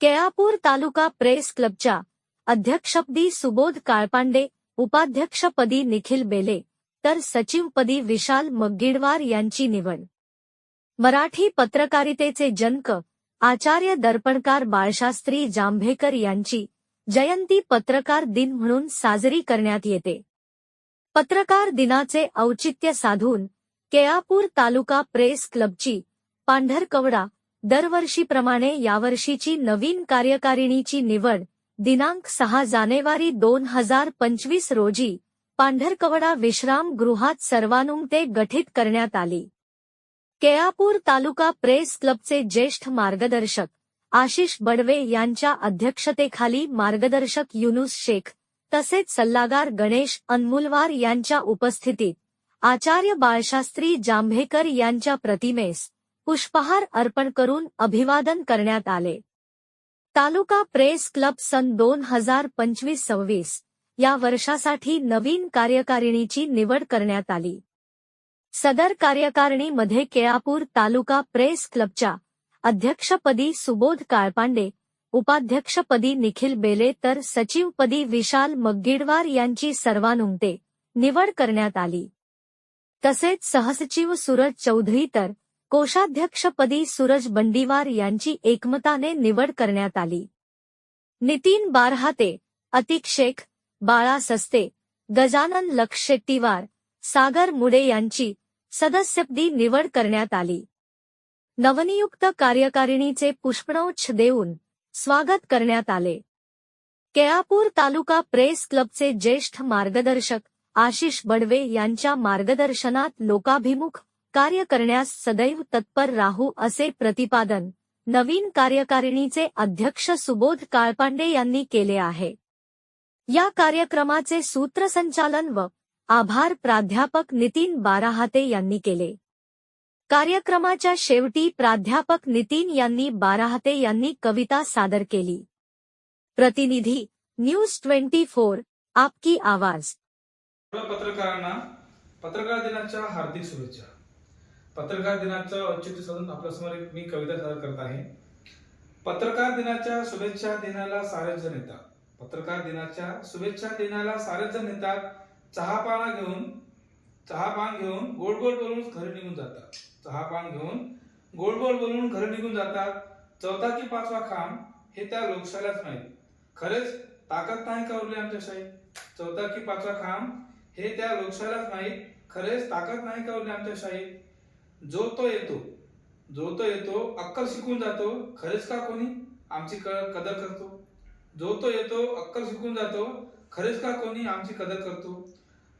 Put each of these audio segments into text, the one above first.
Kelapur taluka press क्लबच्या अध्यक्षपदी सुबोध काळपांडे उपाध्यक्षपदी निखिल बेले तर सचिवपदी विशाल मग्गिडवार यांची निवड. मराठी पत्रकारितेचे जनक आचार्य दर्पणकार बाळशास्त्री जांभेकर यांची जयंती पत्रकार दिन म्हणून साजरी करण्यात येते. पत्रकार दिनाचे औचित्य साधून केळापूर तालुका प्रेस क्लबची पांढरकवडा दरवर्षीप्रमाणे यावर्षीची नवीन कार्यकारिणीची निवड दिनांक सहा जानेवारी दोन हजार पंचवीस रोजी पांढरकवडा विश्राम गृहात सर्वानुमते गठीत करण्यात आली. केळापूर तालुका प्रेस क्लबचे ज्येष्ठ मार्गदर्शक आशिष बडवे यांच्या अध्यक्षतेखाली मार्गदर्शक युनुस शेख तसेच सल्लागार गणेश अनमुलवार यांच्या उपस्थितीत आचार्य बाळशास्त्री जांभेकर यांच्या प्रतिमेस पुष्पहार अर्पण करून अभिवादन करण्यात आले. तालुका प्रेस क्लब सन दोन हजार पंचवीस सव्वीस या वर्षासाठी नवीन कार्यकारिणीची निवड करण्यात आली. सदर कार्यकारिणीमध्ये केळापूर तालुका प्रेस क्लबच्या अध्यक्षपदी सुबोध काळपांडे उपाध्यक्षपदी निखिल बेले तर सचिवपदी विशाल मग्गिडवार यांची सर्वानुमते निवड करण्यात आली. तसेच सहसचिव सूरज चौधरी तर कोषाध्यक्षपदी सूरज बंडीवार यांची एकमताने निवड करण्यात आली. नितीन बारहाते अतिक शेख बाळा सस्ते गजानन लक्ष शेट्टीवार सागर मुडे यांची सदस्यपदी निवड करण्यात आली. नवनियुक्त कार्यकारिणीचे पुष्पणोच्छ देऊन स्वागत करण्यात आले. केळापूर तालुका प्रेस क्लबचे ज्येष्ठ मार्गदर्शक आशिष बडवे यांच्या मार्गदर्शनात लोकाभिमुख कार्य करण्यास सदैव तत्पर राहू असे प्रतिपादन नवीन कार्यकारिणीचे अध्यक्ष सुबोध काळपांडे यांनी केले आहे. या कार्यक्रमाचे सूत्रसंचालन व आभार प्राध्यापक नितीन बाराहाते यांनी केले. कार्यक्रमाच्या शेवटी प्राध्यापक नितीन यांनी बाराहाते यांनी कविता सादर केली. प्रतिनिधी न्यूज ट्वेंटी फोर आपकी आवाज. पत्रकारांना पत्रकार दिनाच्या हार्दिक शुभेच्छा. पत्रकार दिनाचं औचित्य साधून आपल्यासमोर एक मी कविता सादर करत आहे. पत्रकार दिनाच्या शुभेच्छा देण्याला सारेच जण येतात पत्रकार दिनाच्या शुभेच्छा देण्याला सारेच जण येतात चहा पाना घेऊन चहा पान घेऊन गोड गोड बोलून घरी निघून जातात. चहा पान घेऊन गोड गोड बोलून घरी निघून जातात. चौथा की पाचवा खांब हे त्या लोकशाहीलाच माहीत. खरेच ताकद नाही का उरली आमच्याशाही? चौथा की पाचवा खांब हे त्या लोकशाहीलाच माहीत. खरेच ताकद नाही का उरली आमच्याशाही? जो तो येतो. जो तो येतो अक्कल शिकून जातो. खरेच का कोणी? आमची क- कदर करतो. जो तो येतो अक्कल शिकून जातो. खरेच का कोणी? आमची कदर करतो.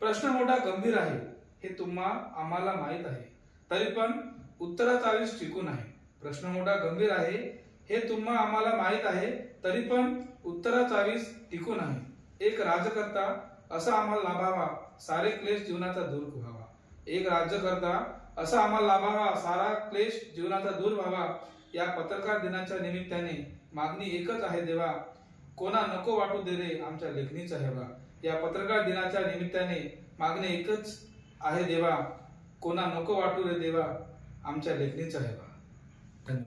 प्रश्न मोठा गंभीर आहे. हे तुम्हा आम्हाला माहीत आहे. तरी पण उत्तराचा आयुष टिकून आहे. प्रश्न मोठा गंभीर आहे. हे तुम्हा आम्हाला माहीत आहे. तरी पण उत्तराचा आयुष टिकून आहे. एक राजकर्ता असा आम्हाला लाभावा. सारे क्लेश जीवनाचा दूर व्हावा. एक राज्यकर्ता असा आम्हाला लाभावा सारा क्लेश जीवनाचा दूर व्हावा. या पत्रकार दिनाच्या निमित्ताने मागणी एकच आहे देवा कोणा नको वाटू दे रे आमच्या लेखणीचा हेवा या पत्रकार दिनाच्या निमित्ताने मागणी एकच आहे देवा कोणा नको वाटू रे देवा आमच्या लेखणीचा हेवा